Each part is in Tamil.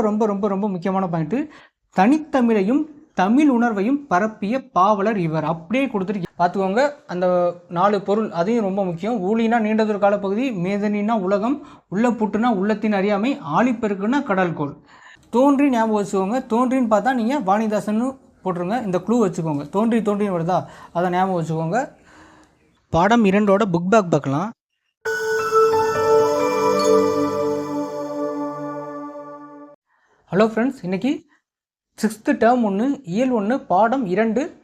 ரொம்ப ரொம்ப ரொம்ப ரொம்ப முக்கியமான பாயிண்ட்டு தனித்தமிழையும் தமிழ் உணர்வையும் பரப்பிய பாவலர் இவர். அப்படியே கொடுத்துட்டு பார்த்துக்கோங்க அந்த நாலு பொருள் அதையும் ரொம்ப முக்கியம். ஊழினா நீண்டதொரு காலப்பகுதி மேதனினா உலகம் உள்ள புட்டுனா உள்ளத்தின் அறியாமை ஆழிப்பெருக்குன்னா கடல்கோள். தோன்றி ஞாபகம் வச்சுக்கோங்க. தோன்றின்னு பார்த்தா நீங்கள் வாணிதாசன்னு போட்டுருங்க. இந்த க்ளூ வச்சுக்கோங்க. தோன்றி தோன்றின்னு வருதா? அதை ஞாபகம் வச்சுக்கோங்க. பாடம் இரண்டோட புக் பேக் பார்க்கலாம். ஹலோ ஃப்ரெண்ட்ஸ் இன்றைக்கி சிக்ஸ்த்து டேர்ம் ஒன்று இயல் ஒன்று பாடம் இரண்டு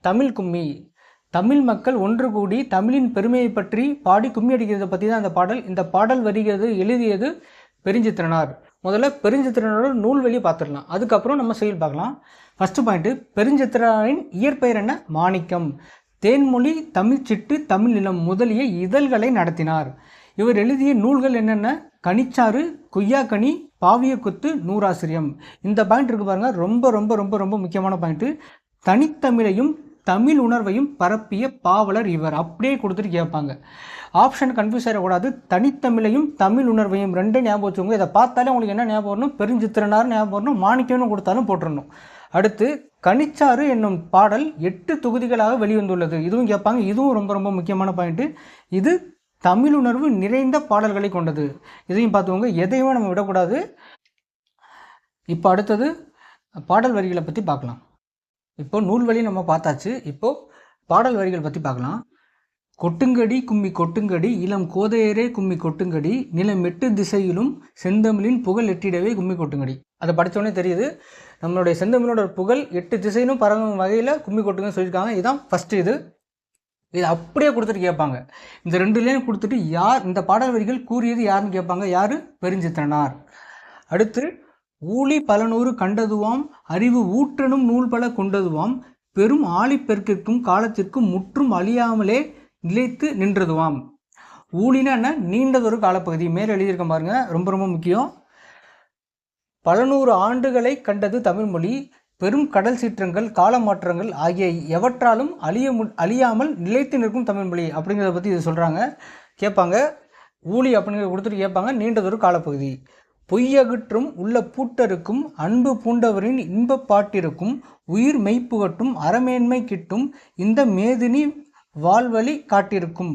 தமிழ் கும்மி. தமிழ் மக்கள் ஒன்று கூடி தமிழின் பெருமையை பற்றி பாடி கும்மி அடிக்கிறத பற்றி தான் அந்த பாடல். இந்த பாடல் வருகிறது எழுதியது பெருஞ்சித்திரனார். முதல்ல பெருஞ்சித்திரனோட நூல் வெளியே பார்த்துடலாம் அதுக்கப்புறம் நம்ம செயல் பார்க்கலாம். ஃபஸ்ட்டு பாயிண்ட்டு பெருஞ்சித்திரனின் இயற்பெயர் என்ன? மாணிக்கம். தேன்மொழி தமிழ்ச்சிட்டு தமிழ் நிலம் முதலிய இதழ்களை நடத்தினார். இவர் எழுதிய நூல்கள் என்னென்ன? கனிச்சாறு கொய்யாக்கனி பாவியக்குத்து நூறாசிரியம். இந்த பாயிண்ட் இருக்கு பாருங்க. ரொம்ப ரொம்ப ரொம்ப ரொம்ப முக்கியமான பாயிண்ட்டு தனித்தமிழையும் தமிழ் உணர்வையும் பரப்பிய பாவலர் இவர். அப்படியே கொடுத்துட்டு கேட்பாங்க. ஆப்ஷன் கன்ஃபியூஸ் ஆகிடக்கூடாது தனித்தமிழையும் தமிழ் உணர்வையும் ரெண்டும் ஞாபகம் வச்சுக்கோங்க. இதை பார்த்தாலே உங்களுக்கு என்ன ஞாபகம் வரணும்? பெருஞ்சித்திரனார் ஞாபகம் வரணும். மாணிக்கம்னு கொடுத்தாலும் போட்டுடணும் அடுத்து கனிச்சாறு என்னும் பாடல் எட்டு தொகுதிகளாக வெளிவந்துள்ளது. இதுவும் கேட்பாங்க. இதுவும் ரொம்ப ரொம்ப முக்கியமான பாயிண்ட்டு இது தமிழுணர்வு நிறைந்த பாடல்களை கொண்டது. இதையும் பார்த்துக்கோங்க. எதையுமே நம்ம விடக்கூடாது. இப்போ அடுத்தது பாடல் வரிகளை பற்றி பார்க்கலாம். இப்போ நூல் வழி நம்ம பார்த்தாச்சு. இப்போ பாடல் வரிகள் பற்றி பார்க்கலாம். கொட்டுங்கடி கும்மி கொட்டுங்கடி இளம் கோதையரே கும்மி கொட்டுங்கடி நிலம் எட்டு திசையிலும் செந்தமிழின் புகழ் எட்டிடவே கும்மி கொட்டுங்கடி. அதை படித்தோடனே தெரியுது. நம்மளுடைய செந்தமிழோட புகழ் எட்டு திசையிலும் பரவும் வகையில் கும்மி கொட்டுங்கன்னு சொல்லியிருக்காங்க. இதுதான் ஃபஸ்ட்டு இது. இது அப்படியே கொடுத்துட்டு கேட்பாங்க. இந்த ரெண்டு லைன் கொடுத்துட்டு யார் இந்த பாடல் வரிகள் கூறியது யாருன்னு கேட்பாங்க? யார்? பெருஞ்சித்திரனார். அடுத்து ஊழி பலநூறு கண்டதுவாம் அறிவு ஊற்றனும் நூல் பல கொண்டதுவாம் பெரும் ஆழிப்பெருக்கிற்கும் காலத்திற்கும் முற்றும் அழியாமலே நிலைத்து நின்றதுவாம். ஊழினா என்ன? நீண்டதொரு காலப்பகுதி. மேலே எழுதியிருக்க பாருங்க. ரொம்ப ரொம்ப முக்கியம். பல நூறு ஆண்டுகளை கண்டது தமிழ்மொழி. பெரும் கடல் சீற்றங்கள் கால மாற்றங்கள் ஆகிய எவற்றாலும் அழிய மு அழியாமல் நிலைத்து நிற்கும் தமிழ்மொழி அப்படிங்கிறத பற்றி இது சொல்கிறாங்க கேட்பாங்க. ஊழி அப்படிங்கிறத கொடுத்துட்டு கேட்பாங்க. நீண்டதொரு காலப்பகுதி. பொய்யகற்றும் உள்ள பூட்டருக்கும் அன்பு பூண்டவரின் இன்பப் பாட்டிருக்கும் உயிர் மெய்ப்புகட்டும் அறமேன்மை கிட்டும் இந்த மேதினி வாழ்வழி காட்டிருக்கும்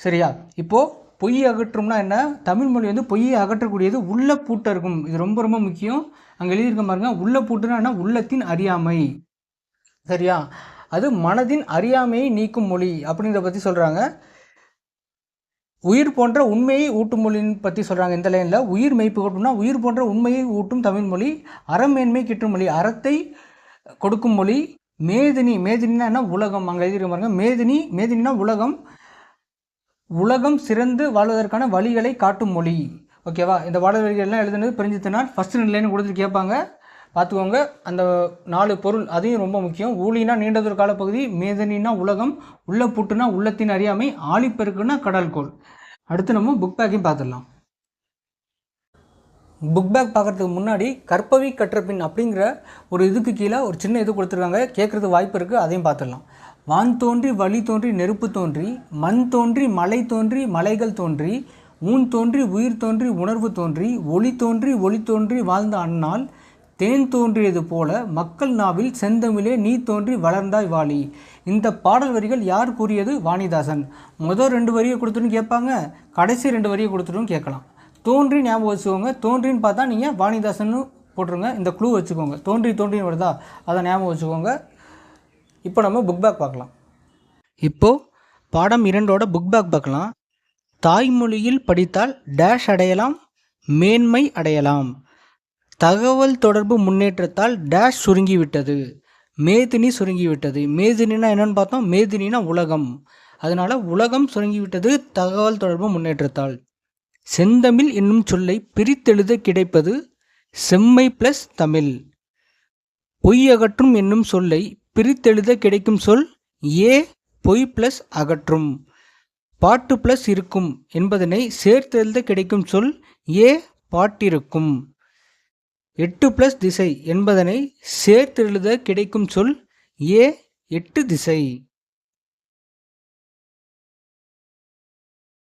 சரியா? இப்போது பொய் அகற்றும்னா என்ன? தமிழ் மொழி வந்து பொய்யை அகற்றக்கூடியது உள்ள பூட்டருக்கும். இது ரொம்ப ரொம்ப முக்கியம். அங்கே எழுதியிருக்க பாருங்க உள்ள பூட்டுனா என்ன? உள்ளத்தின் அறியாமை. சரியா? அது மனதின் அறியாமையை நீக்கும் மொழி அப்படின்றத பற்றி சொல்கிறாங்க உயிர் போன்ற உண்மையை ஊட்டும் மொழின்னு பற்றி சொல்கிறாங்க இந்த லைனில் உயிர் மெய்ப்பு கொட்டும்னா உயிர் போன்ற உண்மையை ஊட்டும் தமிழ் மொழி அறமேன்மை கிட்டும் மொழி அறத்தை கொடுக்கும் மொழி மேதினி. மேதினா என்ன? உலகம். அங்கே எழுதியிருக்க பாருங்க மேதினி மேதினா உலகம். உலகம் சிறந்து வாழ்வதற்கான வழிகளை காட்டும் மொழி. ஓகேவா? இந்த பாடல் வரிகள்லாம் எழுதுனது பிரிஞ்சுத்தினார் ஃபஸ்ட்டு நிலைன்னு கொடுத்து கொடுத்துட்டு கேட்பாங்க. பார்த்துக்கோங்க. அந்த நாலு பொருள் அதையும் ரொம்ப முக்கியம். ஊழினா நீண்டதொரு காலப்பகுதி மேதனினா உலகம் உள்ள புட்டுனா உள்ளத்தின் அறியாமை ஆழிப்பெருக்குன்னா கடல்கோள். அடுத்து நம்ம புக் பேக்கையும் பார்த்துடலாம். புக் பேக் பார்க்குறதுக்கு முன்னாடி கற்பவி கற்றபின் அப்படிங்கிற ஒரு இதுக்கு கீழே ஒரு சின்ன இது கொடுத்துருக்காங்க. கேட்குறது வாய்ப்பு இருக்குது அதையும் பார்த்துடலாம். வான் தோன்றி வழி தோன்றி நெருப்பு தோன்றி மண் தோன்றி மலை தோன்றி மலைகள் தோன்றி ஊன் தோன்றி உயிர் தோன்றி உணர்வு தோன்றி ஒளி தோன்றி ஒளி தோன்றி வாழ்ந்த அண்ணால் தேன் தோன்றியது போல மக்கள் நாவில் செந்தமிழே நீ தோன்றி வளர்ந்தாய் வாழி இந்த பாடல் வரிகள் யார் கூறியது? வாணிதாசன். முதல் ரெண்டு வரியை கொடுத்துட்டு கேட்பாங்க. கடைசி ரெண்டு வரியை கொடுத்துட்டும் கேட்கலாம். தோன்றி ஞாபகம் வச்சுக்கோங்க. தோன்றின்னு பார்த்தா நீங்கள் வாணிதாசன் போட்டுருங்க. இந்த க்ளூ வச்சுக்கோங்க. தோன்றி தோன்றின்னு வருதா? அதை ஞாபகம் வச்சுக்கோங்க. இப்போ நம்ம புக் பேக் பார்க்கலாம். இப்போது பாடம் இரண்டோட புக் பேக் பார்க்கலாம். தாய்மொழியில் படித்தால் டேஷ் அடையலாம் மேன்மை அடையலாம். தகவல் தொடர்பு முன்னேற்றத்தால் டேஷ் சுருங்கிவிட்டது. மேதினி சுருங்கிவிட்டது. மேதினா என்னென்னு பார்த்தோம்? மேதினா உலகம். அதனால் உலகம் சுருங்கிவிட்டது தகவல் தொடர்பு முன்னேற்றத்தால். செந்தமிழ் என்னும் சொல்லை பிரித்தெழுத கிடைப்பது செம்மை ப்ளஸ் தமிழ். பொய் அகற்றும் என்னும் சொல்லை பிரித்தெழுத கிடைக்கும் சொல் ஏ பொய் ப்ளஸ் அகற்றும். பாட்டு ப்ளஸ் இருக்கும் என்பதனை சேர்த்தெழுத கிடைக்கும் சொல் ஏ பாட்டிருக்கும். எட்டு ப்ளஸ் திசை என்பதனை சேர்த்தெழுத கிடைக்கும் சொல் ஏ எட்டு திசை.